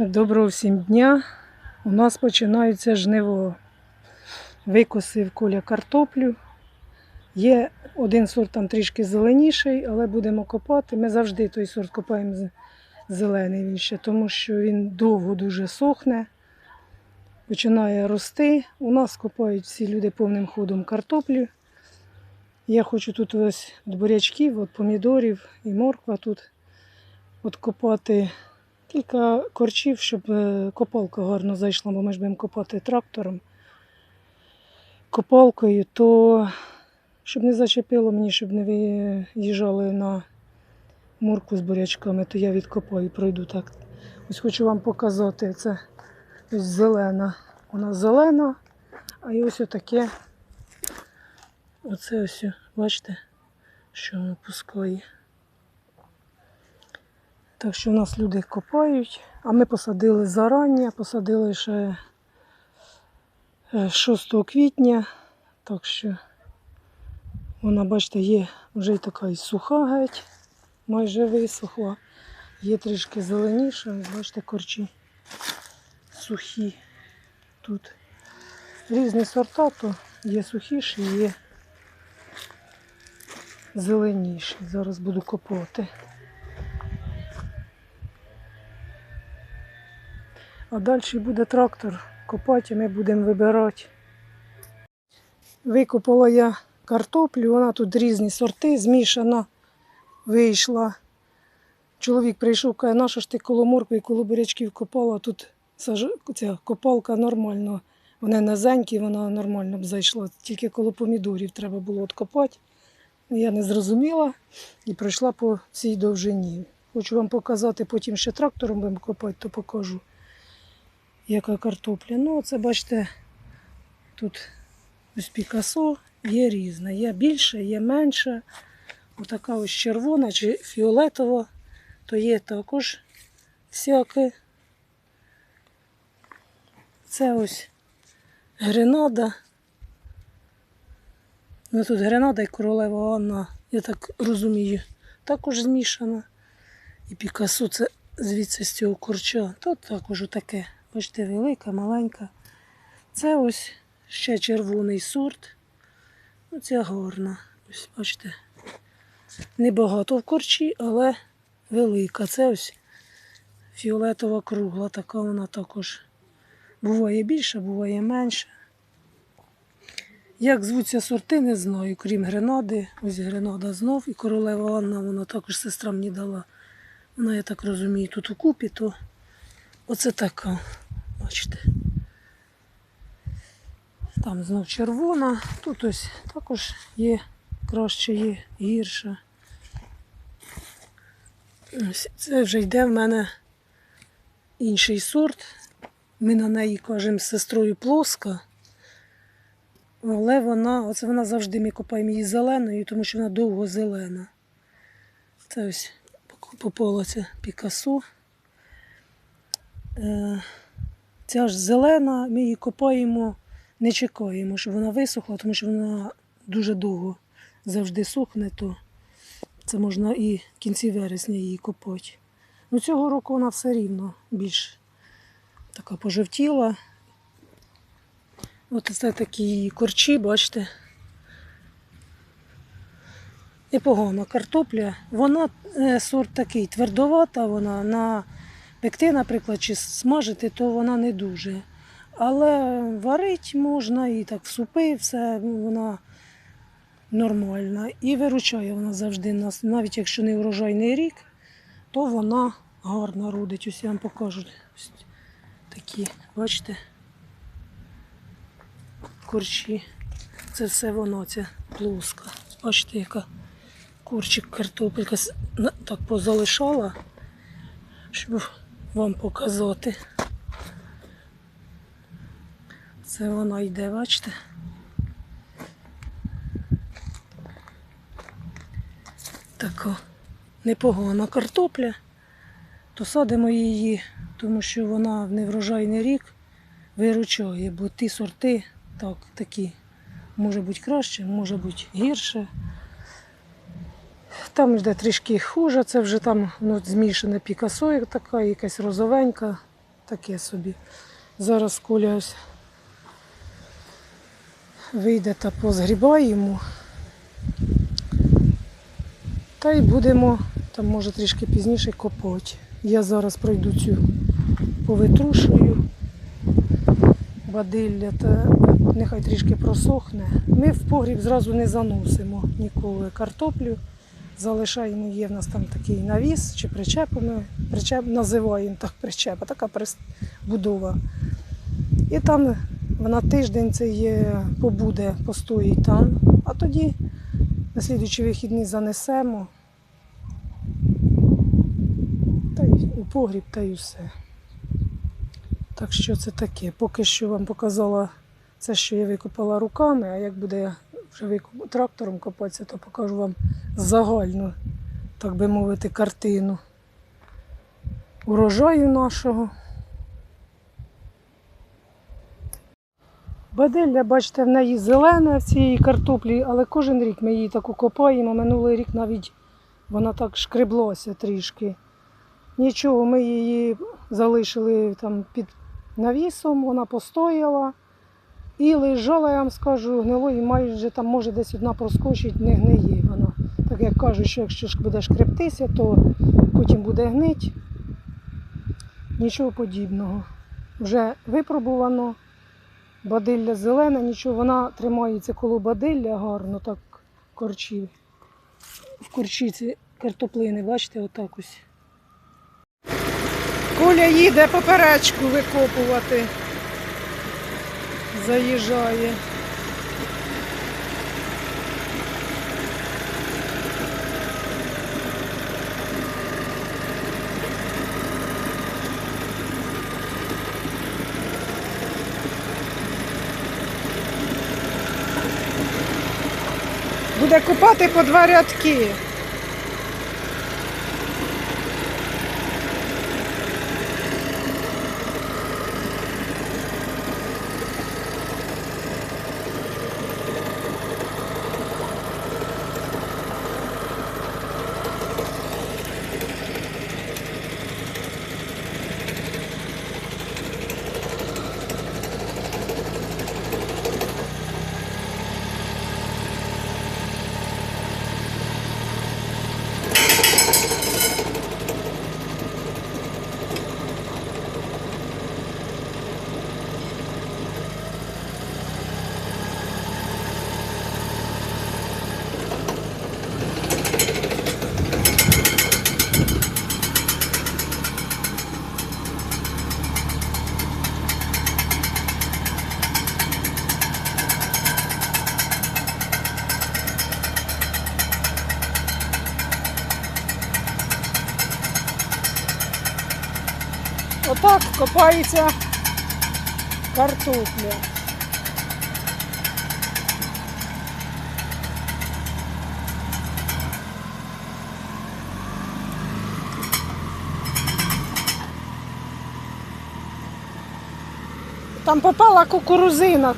Доброго всім дня. У нас починається жниво. Викосив коля картоплю. Є один сорт там трішки зеленіший, але будемо копати. Ми завжди той сорт копаємо зелений він ще, тому що він довго дуже сохне, починає рости. У нас копають всі люди повним ходом картоплю. Я хочу тут ось бурячків, від помідорів і морква тут от копати кілька корчів, щоб е, копалка гарно зайшла, бо ми ж будемо копати трактором. Копалкою, то щоб не зачепило мені, щоб не виїжджали на морку з бурячками, то я відкопаю і пройду так. Ось хочу вам показати. Це ось зелена. Вона зелена, а і ось отаке. Оце ось, бачите, що випускає. Так що в нас люди копають, а ми посадили зарані, посадили ще е, 6 квітня. Так що вона, бачите, є вже й така і суха геть, майже висохла. Є трішки зеленіша, бачите, корчі сухі тут. Різні сорта, то є сухіші, є зеленіші. Зараз буду копати. А далі буде трактор копати, і ми будемо вибирати. Викопала я картоплю, вона тут різні сорти, змішана вийшла. Чоловік прийшов, каже, наша ж ти коло моркви і коло бурячків копала, тут ця копалка нормально. Вони низенькі, вона нормально б зайшла. Тільки коло помідорів треба було откопати. Я не зрозуміла і пройшла по цій довжині. Хочу вам показати, потім ще трактором будемо копати, то покажу яка картопля. Ну, це бачите, тут ось Пікасо є різна. Є більше, є менше. Отака ось червона чи фіолетова, то є також всяке. Це ось гренада. Ну тут гренада і королева Анна, я так розумію, також змішана. І Пікасо це звідси з цього корча. Тут також отаке. Бачите, велика, маленька. Це ось ще червоний сорт. Ну, ця гарна. Ось, бачите. Небагато в корчі, але велика. Це ось фіолетова кругла, така вона також. Буває більше, буває менше. Як звуться сорти, не знаю, крім гренади. Ось гренада знов і королева Анна, вона також сестра мені дала. Вона, я так розумію, тут у купі, то Оце така, бачите. Там знов червона, тут ось також є краще, є гірше. Це вже йде в мене інший сорт. Ми на неї кажемо з сестрою плоска. Але вона, оце вона завжди ми копаємо її зеленою, тому що вона довго зелена. Це ось попалося Пікасо. Ця ж зелена, ми її копаємо, не чекаємо, щоб вона висохла, тому що вона дуже довго завжди сохне, то це можна і в кінці вересня її копати. Ну, цього року вона все рівно більш така пожовтіла. От це такі корчі, бачите. Непогана картопля. Вона е, сорт такий твердовата, вона на пекти, наприклад, чи смажити, то вона не дуже. Але варити можна і так в супи, все вона нормальна. І виручає вона завжди нас. Навіть якщо не урожайний рік, то вона гарно родить. Ось я вам покажу. Ось такі, бачите, корчі. Це все воно, ця плоска. Бачите, яка корчик картопелька так позалишала щоб вам показати. Це вона йде, бачите? Така непогана картопля, то садимо її, тому що вона в неврожайний рік виручає, бо ті сорти так, такі може бути краще, може бути гірше. Там йде трішки хуже, це вже там ну, змішане пікасо, як така, якась розовенька. таке собі. Зараз Коля вийде та позгрібаємо. Та й будемо там, може, трішки пізніше копати. Я зараз пройду цю повитрушую бадилля та нехай трішки просохне. Ми в погріб зразу не заносимо ніколи картоплю. Залишаємо, є в нас там такий навіс чи причепами. Причеп називаємо так причепа, така будова. І там на тиждень це є, побуде, постоїть там. А тоді на слідуючі вихідні занесемо. Та й у погріб, та й усе. Так що це таке. Поки що вам показала це, що я викопала руками, а як буде вже трактором копатися, то покажу вам загальну, так би мовити, картину урожаю нашого. Баделля, бачите, в неї зелена в цій картоплі, але кожен рік ми її таку копаємо. Минулий рік навіть вона так шкреблася трішки. Нічого, ми її залишили там під навісом, вона постояла і лежала, я вам скажу, гнилої майже там може десь одна проскочить, не гниє вона. Так як кажуть, що якщо ж буде шкрептися, то потім буде гнить. Нічого подібного. Вже випробувано. Бадилля зелена, нічого, вона тримається коло бадилля гарно, так корчі. В корчиці картоплини, бачите, отак ось. Коля їде поперечку викопувати. Заїжджає. Буде копати по два рядки. Отак копається картопля. Там попала кукурузина.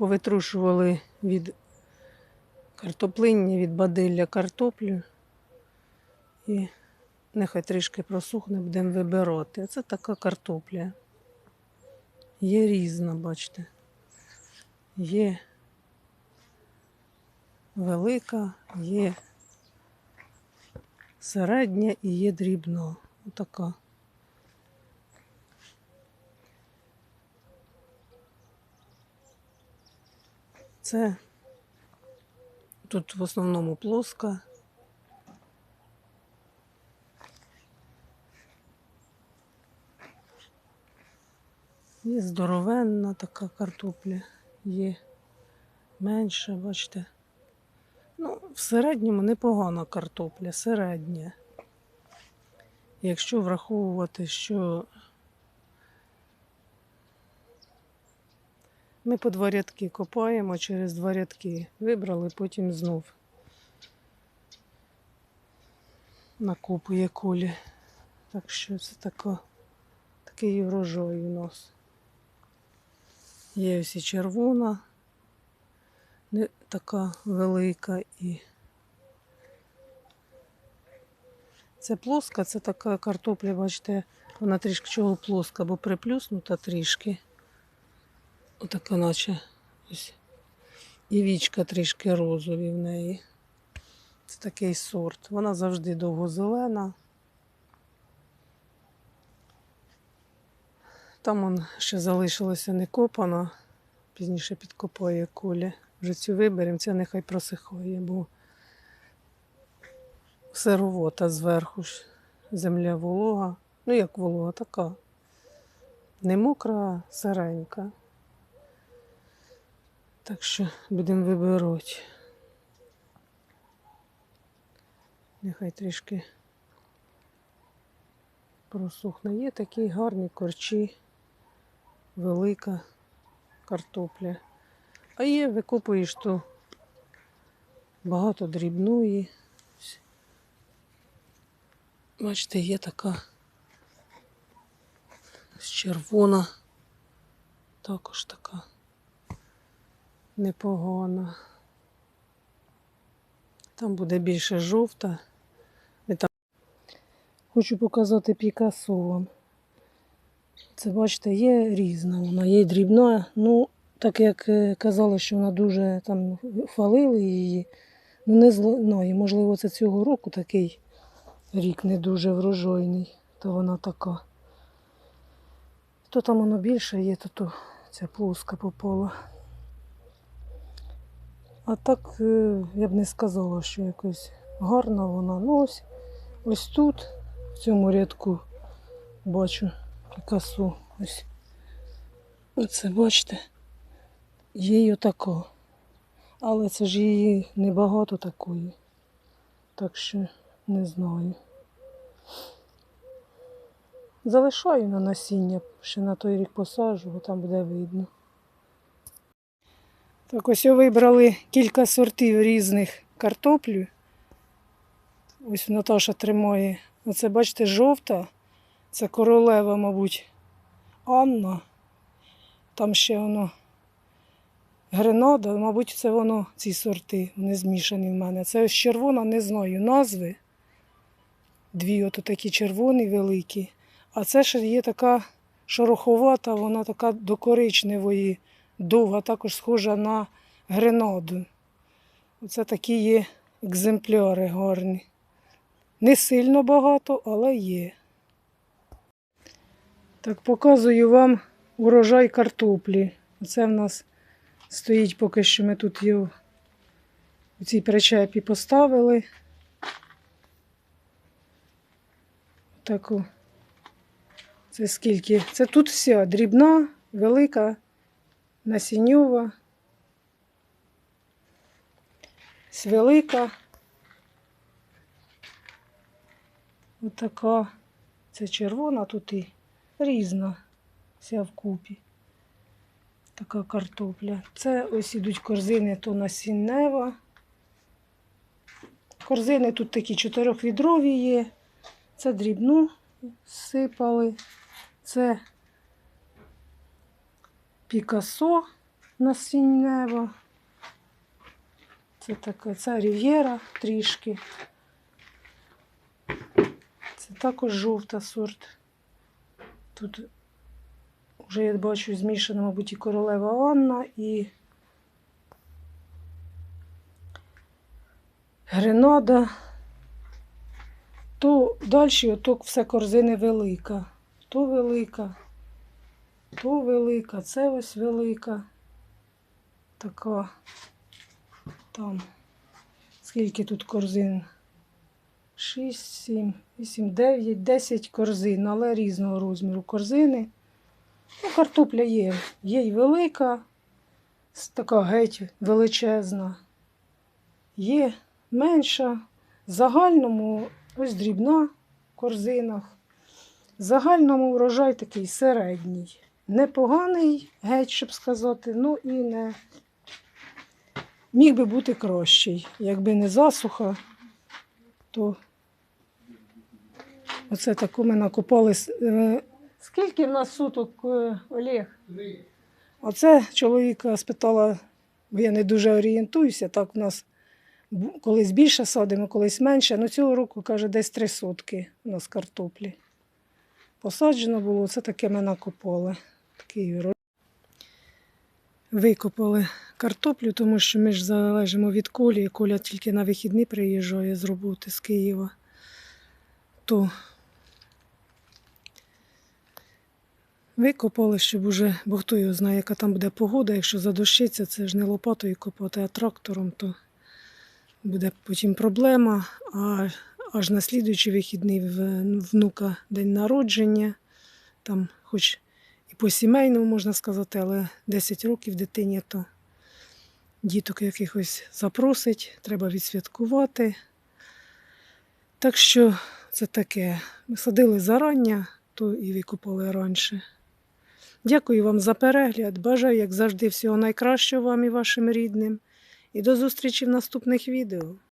Повитрушували від картоплиння, від бадилля картоплю. І нехай трішки просухне, будемо вибирати. Це така картопля. Є різна, бачите. Є велика, є середня і є дрібна. Отака. Це тут в основному плоска. Є здоровенна така картопля, є менше, бачите. Ну, в середньому непогана картопля, середня. Якщо враховувати, що ми по два рядки копаємо через два рядки, вибрали, потім знов накопує кулі. Так що це тако, такий врожай у нас. Є ось і червона, не така велика і. Це плоска, це така картопля, бачите, вона трішки чого плоска, бо приплюснута трішки. Отака наче ось. І вічка трішки розові в неї. Це такий сорт. Вона завжди довгозелена. Там он ще залишилося не копано, пізніше підкопає кулі. Вже цю виберемо, ця нехай просихає, бо сировота зверху ж земля волога. Ну як волога, така. Не мокра, а сиренька. Так що будемо вибирати. Нехай трішки просухне. Є такі гарні корчі, велика картопля. А є, викопуєш то багато дрібної. Бачите, є така ось червона, також така непогана. Там буде більше жовта. Там... Хочу показати Пікасо вам. Це, бачите, є різна вона, є дрібна. Ну, так як е, казали, що вона дуже там хвалили її, ну не знаю, можливо, це цього року такий рік не дуже врожайний, то вона така. То там воно більше є, то, то ця плоска попала. А так е, я б не сказала, що якось гарна вона. Ну ось, ось тут, в цьому рядку, бачу пікасу. Ось. Оце бачите, є й отако. Але це ж її небагато такої. Так що не знаю. Залишаю на насіння, ще на той рік посаджу, бо там буде видно. Так, ось вибрали кілька сортів різних картоплю. Ось Наташа тримає. Оце, бачите, жовта. Це королева, мабуть, Анна. Там ще воно гренада, мабуть, це воно, ці сорти, вони змішані в мене. Це ось червона, не знаю назви. Дві ото такі червоні великі. А це ще є така шороховата, вона така до коричневої, довга, також схожа на гренаду. Оце такі є екземпляри гарні. Не сильно багато, але є. Так, показую вам урожай картоплі. Оце в нас стоїть поки що ми тут його у цій причепі поставили. Таку. Це скільки? Це тут вся дрібна, велика, насінньова. Ось велика. Отака. Це червона тут і різна. Вся вкупі. Така картопля. Це ось ідуть корзини, то насіннева. Корзини тут такі чотирьохвідрові є. Це дрібну сипали. Це Пікасо насіннева. Це така, це Рів'єра трішки. Це також жовта сорт. Тут вже я бачу змішана, мабуть, і королева Анна, і Гренада. То далі ото все корзини велика. То велика, то велика, це ось велика. Така. Там. Скільки тут корзин? 6, 7, 8, 9, 10 корзин, але різного розміру корзини. Ну, картопля є. Є й велика, така геть величезна. Є менша. В загальному ось дрібна в корзинах. В загальному врожай такий середній. Непоганий, геть, щоб сказати, ну і не міг би бути кращий. Якби не засуха, то оце таку ми накопали. е, Скільки в нас суток, е, Олег? Оце чоловіка спитала, бо я не дуже орієнтуюся, так в нас колись більше садимо, колись менше. Ну цього року, каже, десь три сотки у нас картоплі. Посаджено було, це таке ми накопали. Такий. Викопали картоплю, тому що ми ж залежимо від колі. Коля тільки на вихідні приїжджає з роботи з Києва. То викопали, щоб уже, бо хто його знає, яка там буде погода. Якщо задощиться, це ж не лопатою копати, а трактором, то буде потім проблема. А аж на слідуючий вихідний внука день народження. Там, хоч по сімейному можна сказати, але 10 років дитині, то діток якихось запросить, треба відсвяткувати. Так що це таке. Ми садили зарання, то і викопали раніше. Дякую вам за перегляд. Бажаю, як завжди, всього найкращого вам і вашим рідним. І до зустрічі в наступних відео.